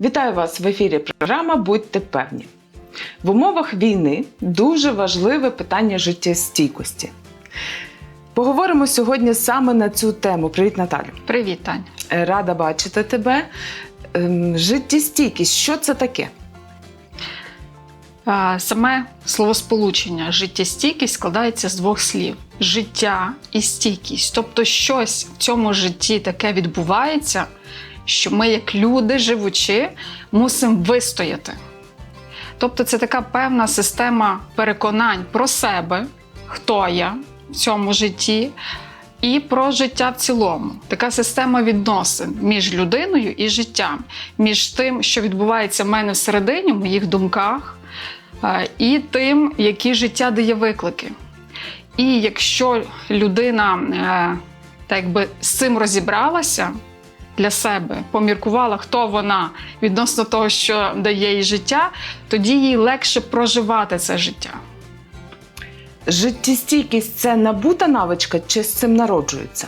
Вітаю вас в ефірі. Програма Будьте певні. В умовах війни дуже важливе питання життєстійкості. Поговоримо сьогодні саме на цю тему. Привіт, Наталю. Привіт, Тань. Е, Рада бачити тебе. Ем, Життєстійкість, що це таке? Саме словосполучення життєстійкість складається з двох слів: життя і стійкість. Тобто, щось в цьому житті таке відбувається, що ми, як люди, живучи, мусимо вистояти. Тобто, це така певна система переконань про себе, хто я в цьому житті, і про життя в цілому. Така система відносин між людиною і життям, між тим, що відбувається в мене всередині, в моїх думках, е, і тим, які життя дає виклики. І якщо людина е, так би з цим розібралася для себе, поміркувала, хто вона відносно того, що дає їй життя, тоді їй легше проживати це життя. Життєстійкість це набута навичка чи з цим народжується?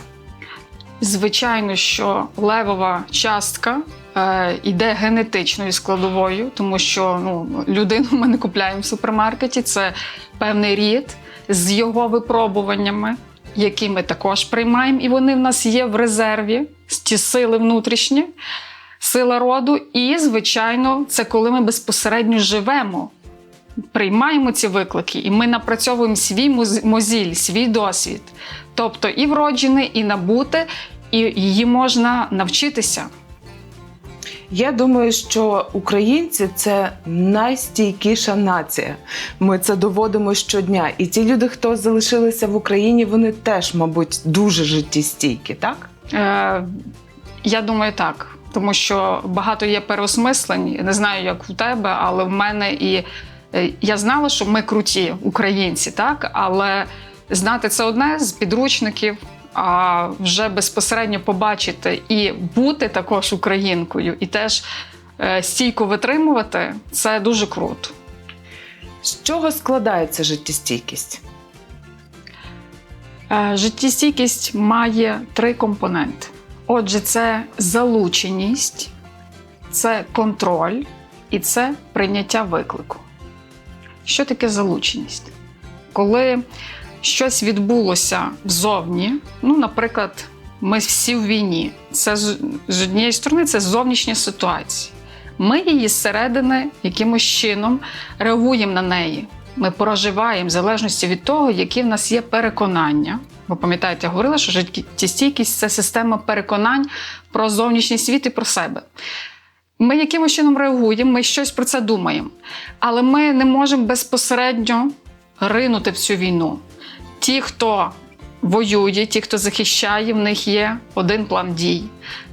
Звичайно, що левова частка е, йде генетичною складовою, тому що ну, людину ми не купляємо в супермаркеті. Це певний рід з його випробуваннями, які ми також приймаємо, і вони в нас є в резерві, ті сили внутрішні, сила роду. І, звичайно, це коли ми безпосередньо живемо. Приймаємо ці виклики, і ми напрацьовуємо свій мозіль, свій досвід. Тобто і вроджене, і набуте, і її можна навчитися. Я думаю, що українці це найстійкіша нація. Ми це доводимо щодня. І ті люди, хто залишилися в Україні, вони теж, мабуть, дуже життєстійкі, так? Е, я думаю, так. Тому що багато є переосмислень. Не знаю, як у тебе, але в мене і е, я знала, що ми круті українці, так але знати це одне з підручників. А вже безпосередньо побачити і бути також українкою, і теж е, стійко витримувати це дуже круто. З чого складається життєстійкість? Е, Життєстійкість має три компоненти. Отже, це залученість, це контроль і це прийняття виклику. Що таке залученість? Коли щось відбулося взовні, ну, наприклад, ми всі в війні, це з однієї сторони це зовнішня ситуація. Ми її зсередини якимось чином реагуємо на неї. Ми проживаємо в залежності від того, які в нас є переконання. Ви пам'ятаєте, я говорила, що життєстійкість це система переконань про зовнішній світ і про себе. Ми якимось чином реагуємо, ми щось про це думаємо, але ми не можемо безпосередньо ринути в цю війну. Ті, хто воює, ті, хто захищає, в них є один план дій.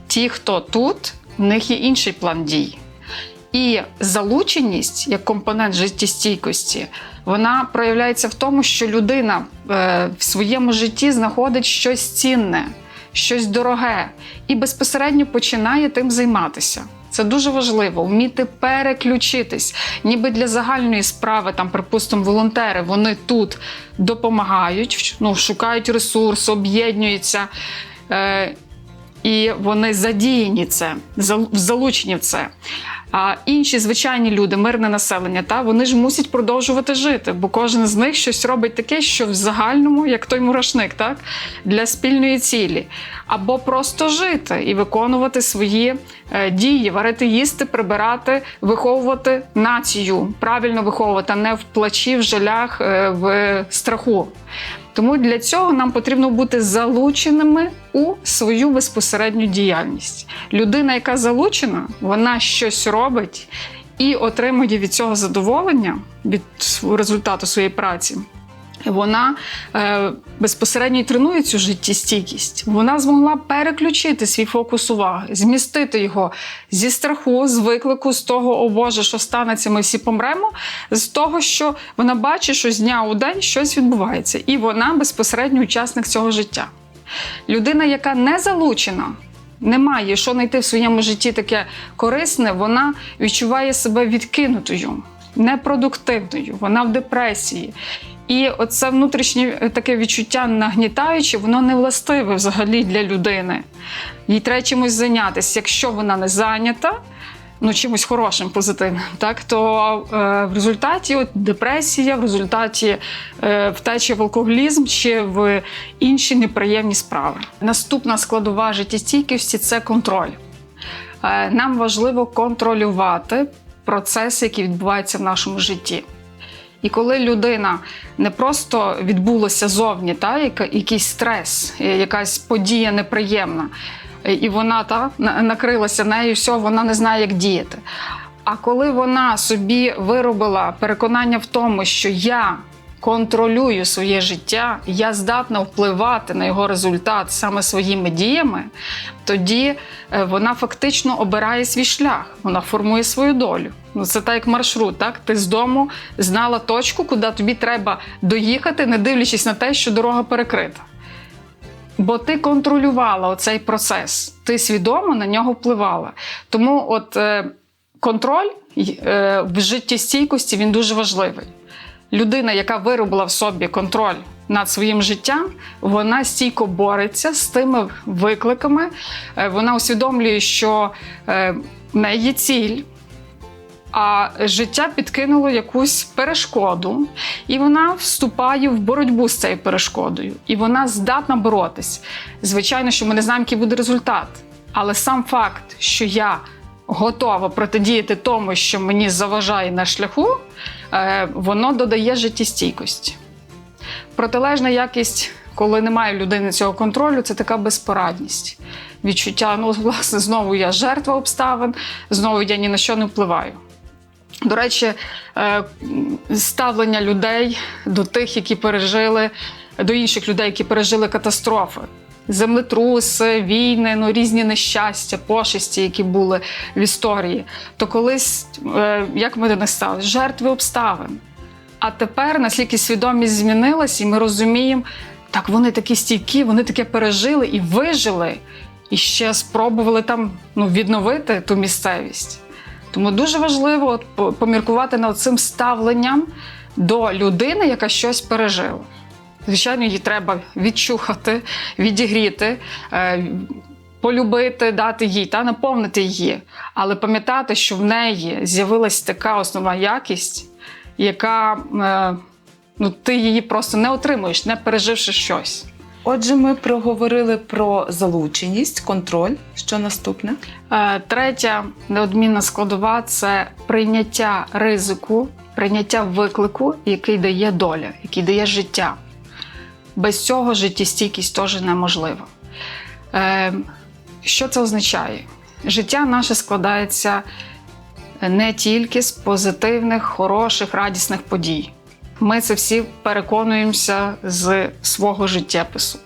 Ті, хто тут, в них є інший план дій. І залученість як компонент життєстійкості, вона проявляється в тому, що людина е, в своєму житті знаходить щось цінне, щось дороге і безпосередньо починає тим займатися. Це дуже важливо вміти переключитись, ніби для загальної справи, там, припустимо, волонтери, вони тут допомагають, ну, шукають ресурс, об'єднуються. І вони задіяні це, залучені в це. А інші звичайні люди, мирне населення, та вони ж мусять продовжувати жити, бо кожен з них щось робить таке, що в загальному, як той мурашник, так для спільної цілі, або просто жити і виконувати свої е, дії, варити, їсти, прибирати, виховувати націю, правильно виховувати, а не в плачі, в жалях, е, в страху. Тому для цього нам потрібно бути залученими у свою безпосередню діяльність. Людина, яка залучена, вона щось робить і отримує від цього задоволення від результату своєї праці. Вона е, безпосередньо тренує цю життєстійкість. Вона змогла переключити свій фокус уваги, змістити його зі страху, з виклику, з того, о Боже, що станеться, ми всі помремо, з того, що вона бачить, що з дня у день щось відбувається, і вона безпосередньо учасник цього життя. Людина, яка не залучена, не має що знайти в своєму житті таке корисне, вона відчуває себе відкинутою, непродуктивною, вона в депресії. І оце внутрішнє е, таке відчуття нагнітаюче, воно не властиве взагалі для людини. Їй треба чимось зайнятися. Якщо вона не зайнята, ну, чимось хорошим, позитивним, так то е, в результаті от, депресія, в результаті е, втечі в алкоголізм чи в інші неприємні справи. Наступна складова життєстійкості це контроль. Е, нам важливо контролювати процеси, які відбуваються в нашому житті. І коли людина не просто відбулася зовні, та, якийсь стрес, е, якась подія неприємна, е, і вона та, накрилася нею, все, вона не знає, як діяти. А коли вона собі виробила переконання в тому, що я контролюю своє життя, я здатна впливати на його результат саме своїми діями, тоді е, вона фактично обирає свій шлях, вона формує свою долю. Ну, це так як маршрут, так? Ти з дому знала точку, куди тобі треба доїхати, не дивлячись на те, що дорога перекрита. Бо ти контролювала оцей процес, ти свідомо на нього впливала. Тому от е, контроль е, в життєстійкості він дуже важливий. Людина, яка виробила в собі контроль над своїм життям, вона стійко бореться з тими викликами. Е, Вона усвідомлює, що е, в неї є ціль, а життя підкинуло якусь перешкоду, і вона вступає в боротьбу з цією перешкодою, і вона здатна боротись. Звичайно, що ми не знаємо, який буде результат. Але сам факт, що я готова протидіяти тому, що мені заважає на шляху, воно додає життєстійкості. Протилежна якість, коли немає людини цього контролю, це така безпорадність. Відчуття, ну, власне, знову я жертва обставин, знову я ні на що не впливаю. До речі, е, ставлення людей до тих, які пережили, до інших людей, які пережили катастрофи. Землетруси, війни, ну різні нещастя, пошесті, які були в історії. То колись, е, як ми до них стали? Жертви обставин. А тепер, наскільки свідомість змінилась, і ми розуміємо, так вони такі стійкі, вони таке пережили і вижили, і ще спробували там ну, відновити ту місцевість. Тому дуже важливо поміркувати над цим ставленням до людини, яка щось пережила. Звичайно, її треба відчухати, відігріти, е, полюбити, дати їй та наповнити її. Але пам'ятати, що в неї з'явилась така основна якість, яка е, ну, ти її просто не отримуєш, не переживши щось. Отже, ми проговорили про залученість, контроль. Що наступне? Е, Третя неодмінна складова це прийняття ризику, прийняття виклику, який дає доля, який дає життя. Без цього життєстійкість теж неможлива. Е, Що це означає? Життя наше складається не тільки з позитивних, хороших, радісних подій. Ми це всі переконуємося з свого життєпису.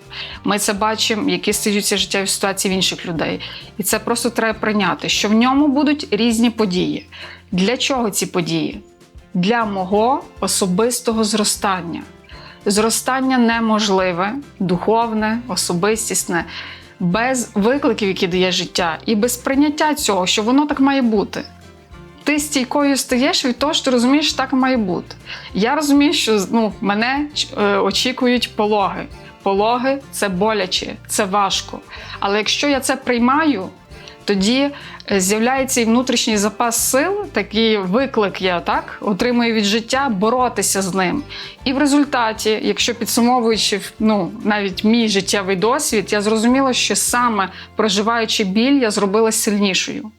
Ми це бачимо, які стаються життєві ситуації в інших людей. І це просто треба прийняти, що в ньому будуть різні події. Для чого ці події? Для мого особистого зростання. Зростання неможливе, духовне, особистісне, без викликів, які дає життя, і без прийняття цього, що воно так має бути ти стійкою стаєш від того, що ти розумієш, що так має бути. Я розумію, що ну, мене е, очікують пологи. Пологи це боляче, це важко. Але якщо я це приймаю, тоді е, з'являється і внутрішній запас сил, такий виклик я так отримую від життя боротися з ним. І в результаті, якщо підсумовуючи ну, навіть мій життєвий досвід, я зрозуміла, що саме проживаючи біль, я зробилась сильнішою.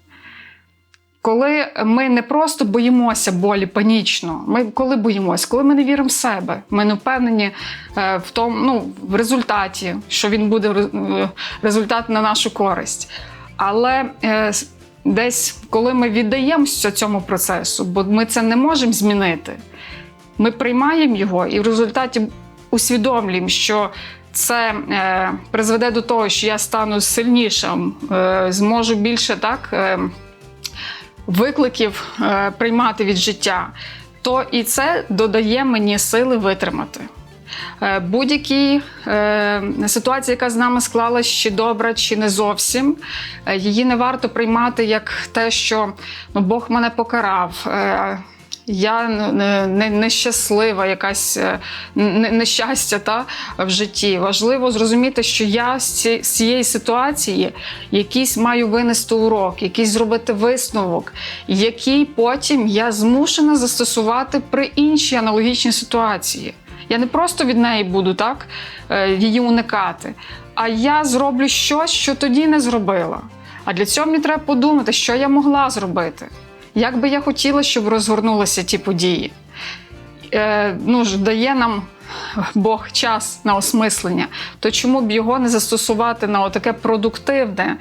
Коли ми не просто боїмося болі панічно, ми коли боїмося, коли ми не віримо в себе, ми не впевнені е, в тому, ну, в результаті, що він буде е, результат на нашу користь. Але е, десь, коли ми віддаємося цьому процесу, бо ми це не можемо змінити, ми приймаємо його і в результаті усвідомлюємо, що це е, призведе до того, що я стану сильнішим, е, зможу більше так. Викликів приймати від життя, то і це додає мені сили витримати. Е, Будь-які е, ситуації, яка з нами склалась, чи добра, чи не зовсім, е, її не варто приймати як те, що ну, Бог мене покарав. Я не- не- нещаслива, якась не- нещастя та, в житті. Важливо зрозуміти, що я з цієї ситуації якийсь маю винести урок, якийсь зробити висновок, який потім я змушена застосувати при іншій аналогічній ситуації. Я не просто від неї буду так е, її уникати, а я зроблю щось, що тоді не зробила. А для цього мені треба подумати, що я могла зробити. Як би я хотіла, щоб розгорнулися ті події. Е, ну, дає нам Бог час на осмислення, то чому б його не застосувати на таке продуктивне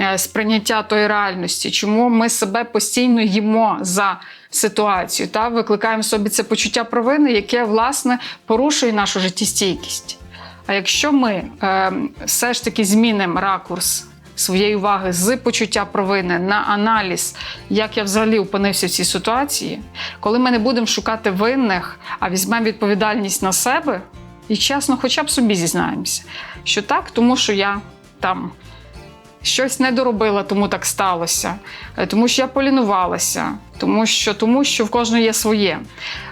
е, сприйняття тої реальності? Чому ми себе постійно їмо за ситуацію та викликаємо собі це почуття провини, яке власне порушує нашу життєстійкість? А якщо ми е, все ж таки змінимо ракурс своєї уваги з почуття провини на аналіз, як я взагалі опинився в цій ситуації, коли ми не будемо шукати винних, а візьмемо відповідальність на себе і чесно, хоча б собі зізнаємося, що так, тому що я там. Щось не доробила, тому так сталося, Е, тому що я полінувалася, тому що, тому що в кожного є своє.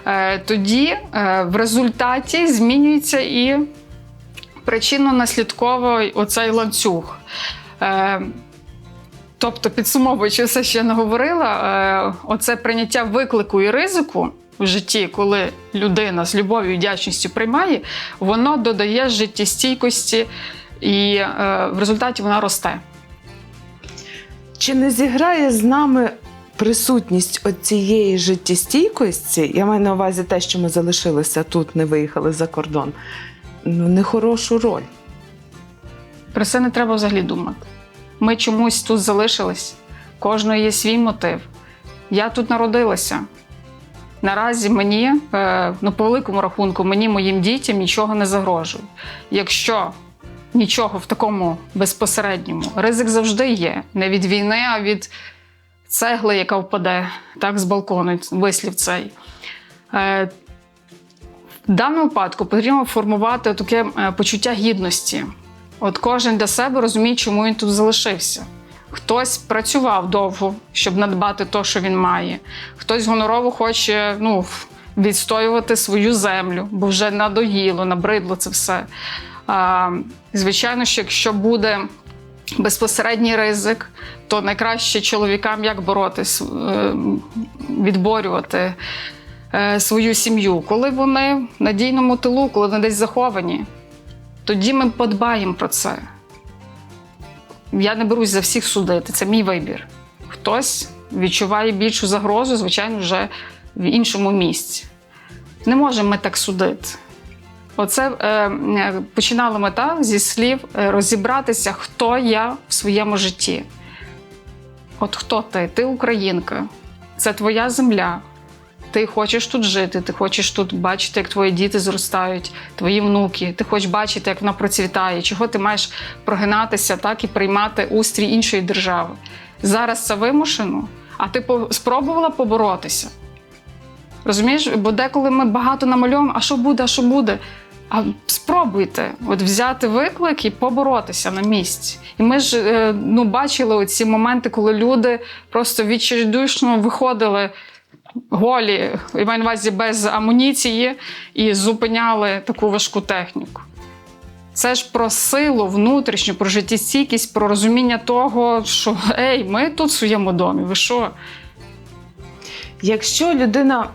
Е, Тоді е, в результаті змінюється і причинно-наслідковий оцей ланцюг. Е, Тобто, підсумовуючи все, що я наговорила, е, оце прийняття виклику і ризику в житті, коли людина з любов'ю і вдячністю приймає, воно додає життєстійкості, і е, в результаті вона росте. Чи не зіграє з нами присутність оцієї життєстійкості? Я маю на увазі те, що ми залишилися тут, не виїхали за кордон. Ну, нехорошу роль. Про це не треба взагалі думати. Ми чомусь тут залишились. Кожного є свій мотив. Я тут народилася. Наразі мені, е, ну, по великому рахунку, мені, моїм дітям нічого не загрожує. Якщо нічого в такому безпосередньому, ризик завжди є. Не від війни, а від цегли, яка впаде так, з балкону, вислів цей. Е, в даному випадку потрібно формувати таке е, почуття гідності. От кожен для себе розуміє, чому він тут залишився. Хтось працював довго, щоб надбати те, що він має. Хтось гонорово хоче ну, відстоювати свою землю, бо вже надоїло, набридло це все. А, звичайно, що якщо буде безпосередній ризик, то найкраще чоловікам як боротись, е, відборювати е, свою сім'ю, коли вони в надійному тилу, коли вони десь заховані. Тоді ми подбаємо про це. Я не берусь за всіх судити, це мій вибір. Хтось відчуває більшу загрозу, звичайно, вже в іншому місці. Не можемо ми так судити. Оце е, е, починала мета зі слів е, розібратися, хто я в своєму житті. От хто ти? Ти українка, це твоя земля. Ти хочеш тут жити, ти хочеш тут бачити, як твої діти зростають, твої внуки, ти хочеш бачити, як вона процвітає, чого ти маєш прогинатися так і приймати устрій іншої держави. Зараз це вимушено, а ти спробувала поборотися. Розумієш, бо деколи ми багато намальовуємо, а що буде, а що буде. А спробуйте от взяти виклик і поборотися на місці. І ми ж е, ну, бачили оці моменти, коли люди просто відчайдушно виходили голі, я маю на увазі без амуніції, і зупиняли таку важку техніку. Це ж про силу внутрішню, про життєстійкість, про розуміння того, що ей, ми тут в своєму домі. Ви що? Якщо людина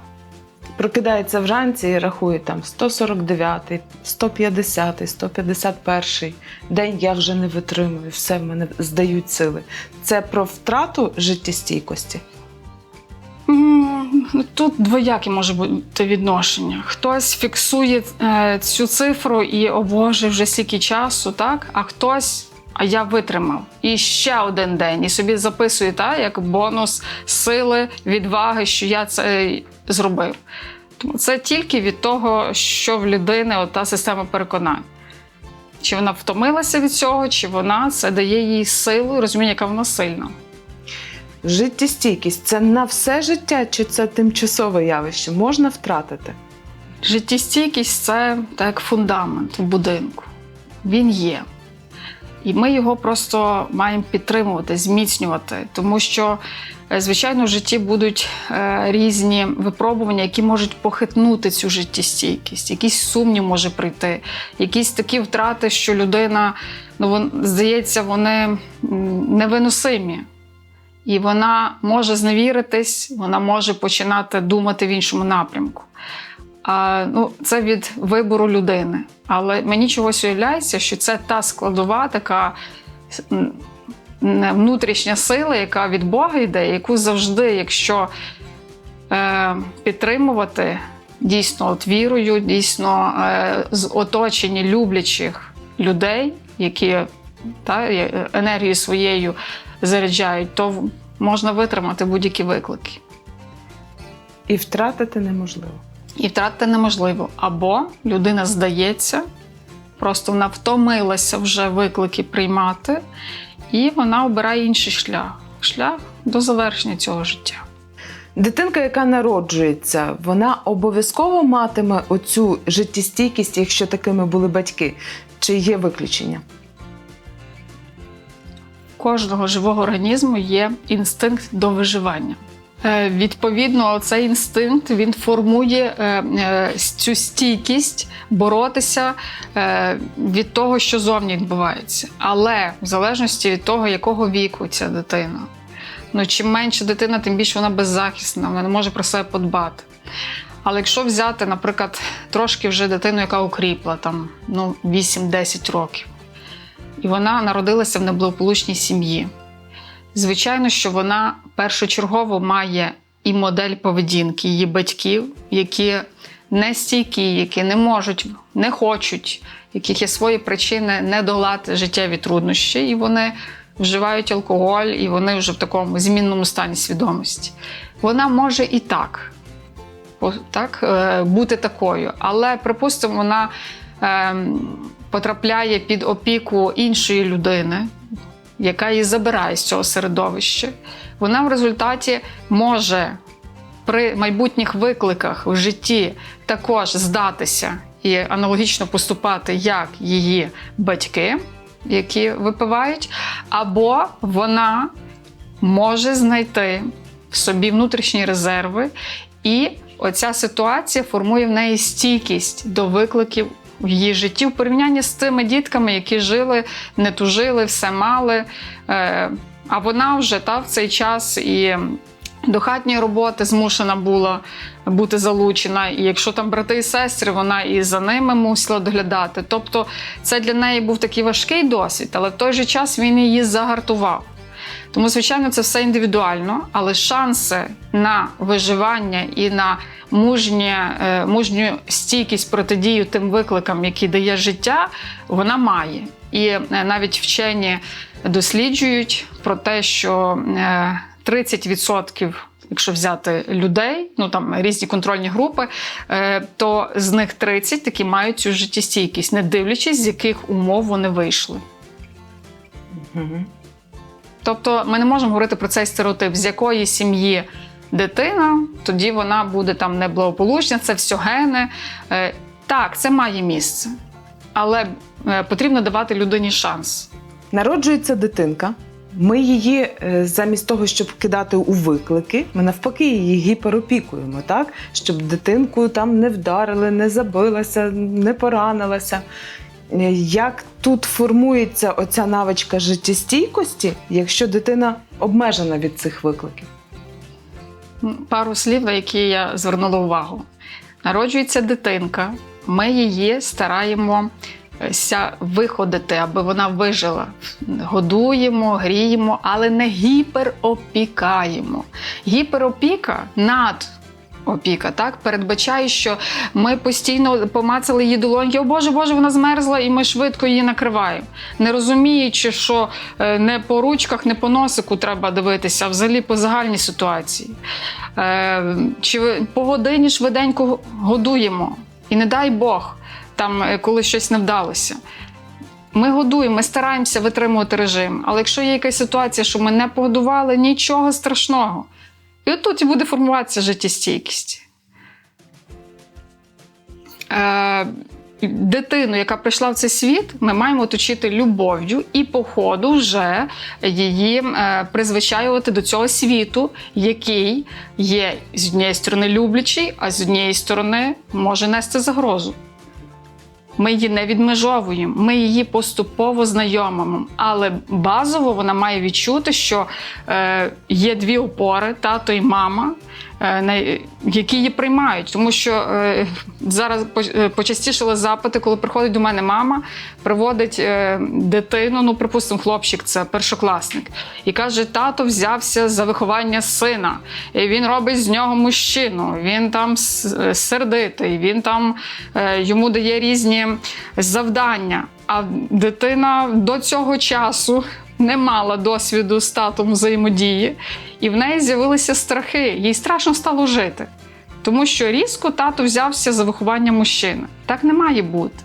прокидається вранці і рахує там 149, 150, 151 день я вже не витримую, все в мене здають сили. Це про втрату життєстійкості. Тут двояке може бути відношення. Хтось фіксує е, цю цифру і о Боже, вже стільки часу, так? А хтось, а я витримав. І ще один день, і собі записує так, як бонус сили, відваги, що я це зробив. Тому це тільки від того, що в людини от та система переконань. Чи вона втомилася від цього, чи вона це дає їй силу розуміння, яка вона сильна. Життєстійкість це на все життя чи це тимчасове явище? Можна втратити? Життєстійкість це так фундамент в будинку. Він є. І ми його просто маємо підтримувати, зміцнювати, тому що, е, звичайно, в житті будуть е, різні випробування, які можуть похитнути цю життєстійкість, якийсь сумнів може прийти, якісь такі втрати, що людина, ну вон, здається, вони невиносимі. І вона може зневіритись, вона може починати думати в іншому напрямку. А, ну, це від вибору людини. Але мені чогось уявляється, що це та складова, така внутрішня сила, яка від Бога йде, яку завжди, якщо е, підтримувати дійсно от вірою, дійсно е, з оточення люблячих людей, які та, е, енергією своєю заряджають, то можна витримати будь-які виклики. І втратити неможливо. І втратити неможливо. Або людина здається, просто вона втомилася вже виклики приймати, і вона обирає інший шлях шлях до завершення цього життя. Дитинка, яка народжується, вона обов'язково матиме оцю життєстійкість, якщо такими були батьки, чи є виключення? Кожного живого організму є інстинкт до виживання. Е, Відповідно, цей інстинкт він формує е, е, цю стійкість боротися від того, що зовні відбувається. Але в залежності від того, якого віку ця дитина. Ну, чим менше дитина, тим більше вона беззахисна, вона не може про себе подбати. Але якщо взяти, наприклад, трошки вже дитину, яка окріпла, там ну, 8-10 років, і вона народилася в неблагополучній сім'ї. Звичайно, що вона першочергово має і модель поведінки її батьків, які не стійкі, які не можуть, не хочуть, яких є свої причини не долати життєві труднощі, і вони вживають алкоголь, і вони вже в такому змінному стані свідомості. Вона може і так, так е, бути такою, але припустимо, вона ем, потрапляє під опіку іншої людини, яка її забирає з цього середовища, вона в результаті може при майбутніх викликах в житті також здатися і аналогічно поступати, як її батьки, які випивають, або вона може знайти в собі внутрішні резерви, і оця ситуація формує в неї стійкість до викликів в її житті в порівнянні з тими дітками, які жили, не тужили, все мали. Е, А вона вже та, в цей час і до хатньої роботи змушена була бути залучена. І якщо там брати і сестри, вона і за ними мусила доглядати. Тобто це для неї був такий важкий досвід, але в той же час він її загартував. Тому, звичайно, це все індивідуально, але шанси на виживання і на мужнє, е, мужню стійкість протидію тим викликам, які дає життя, вона має. І е, навіть вчені досліджують про те, що е, 30%, якщо взяти людей, ну там різні контрольні групи, е, то з них 30 таки мають цю життєстійкість, не дивлячись, з яких умов вони вийшли. Угу. Тобто ми не можемо говорити про цей стереотип, з якої сім'ї дитина, тоді вона буде там неблагополучна, це все гени. Е, Так, це має місце, але е, потрібно давати людині шанс. Народжується дитинка. Ми її е, замість того, щоб кидати у виклики, ми навпаки її гіперопікуємо, так? Щоб дитинку там не вдарили, не забилася, не поранилася. Е, Як тут формується оця навичка життєстійкості, якщо дитина обмежена від цих викликів? Пару слів, на які я звернула увагу. Народжується дитинка, ми її стараємося виходити, аби вона вижила. Годуємо, гріємо, але не гіперопікаємо. Гіперопіка над. Опіка так передбачає, що ми постійно помацали її долоньки. О Боже, Боже, вона змерзла, і ми швидко її накриваємо. Не розуміючи, що е, не по ручках, не по носику треба дивитися, а взагалі по загальній ситуації. Е, Чи по годині швиденько годуємо, і не дай Бог, там е, коли щось не вдалося. Ми годуємо, ми стараємося витримувати режим. Але якщо є якась ситуація, що ми не погодували, нічого страшного. І от тут і буде формуватися життєстійкість. Е, дитину, яка прийшла в цей світ, ми маємо оточити любов'ю і по ходу вже її е, призвичаювати до цього світу, який є з однієї сторони люблячий, а з однієї сторони може нести загрозу. Ми її не відмежовуємо, ми її поступово знайомимо. Але базово вона має відчути, що е, є дві опори тато і мама, які її приймають. Тому що е, зараз е, почастішили запити, коли приходить до мене мама, приводить е, дитину, ну, припустимо, хлопчик, це першокласник, і каже: тато взявся за виховання сина, і він робить з нього мужчину. Він там е, сердитий, він там е, йому дає різні завдання. А дитина до цього часу не мала досвіду з татом взаємодії, і в неї з'явилися страхи. Їй страшно стало жити. Тому що різко тато взявся за виховання мужчини. Так не має бути.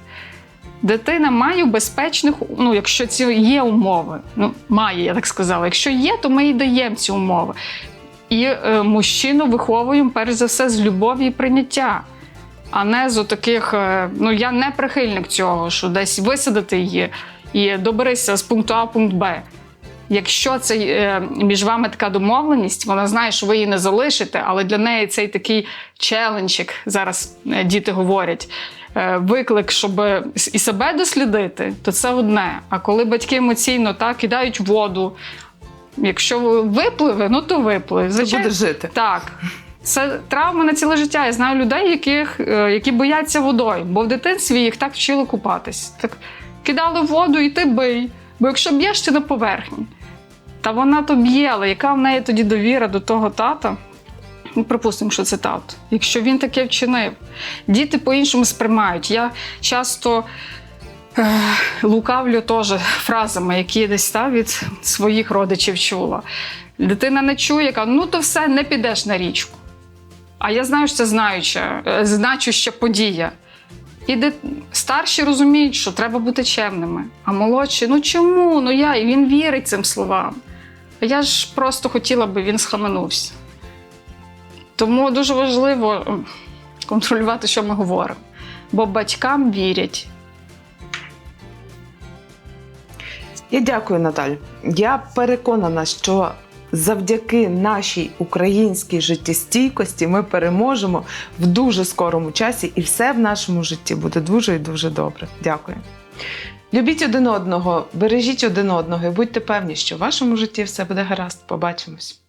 Дитина має безпечних, ну, якщо ці є умови, ну, має, я так сказала. Якщо є, то ми їй даємо ці умови. І е, мужчину виховуємо перш за все з любові і прийняття, а не з таких. Е, ну я не прихильник цього, що десь висадити її і доберися з пункту А в пункт Б. Якщо це е, між вами така домовленість, вона знає, що ви її не залишите, але для неї цей такий челендж, зараз е, діти говорять, е, виклик, щоб і себе дослідити, то це одне. А коли батьки емоційно так кидають воду, якщо випливе, ну то випливе. Звичайно, буде жити. так. Це травма на ціле життя. Я знаю людей, яких, які бояться водою, бо в дитинстві їх так вчили купатись. Так кидали воду і ти бий. Бо якщо б'єш, ти на поверхні. Та вона то б'є, але яка в неї тоді довіра до того тата? Ну, припустимо, що це тато. Якщо він таке вчинив, діти по-іншому сприймають. Я часто е, лукавлю теж фразами, які я десь та, від своїх родичів чула. Дитина не чує, яка ну то все, не підеш на річку. А я знаю, що це знаюча, е, значуща подія. І де старші розуміють, що треба бути чемними, а молодші, ну чому? Ну я, і він вірить цим словам. Я ж просто хотіла би він схаменувся. Тому дуже важливо контролювати, що ми говоримо. Бо батькам вірять. Я дякую, Наталь. Я переконана, що завдяки нашій українській життєстійкості ми переможемо в дуже скорому часі, і все в нашому житті буде дуже і дуже добре. Дякую. Любіть один одного, бережіть один одного і будьте певні, що в вашому житті все буде гаразд. Побачимось.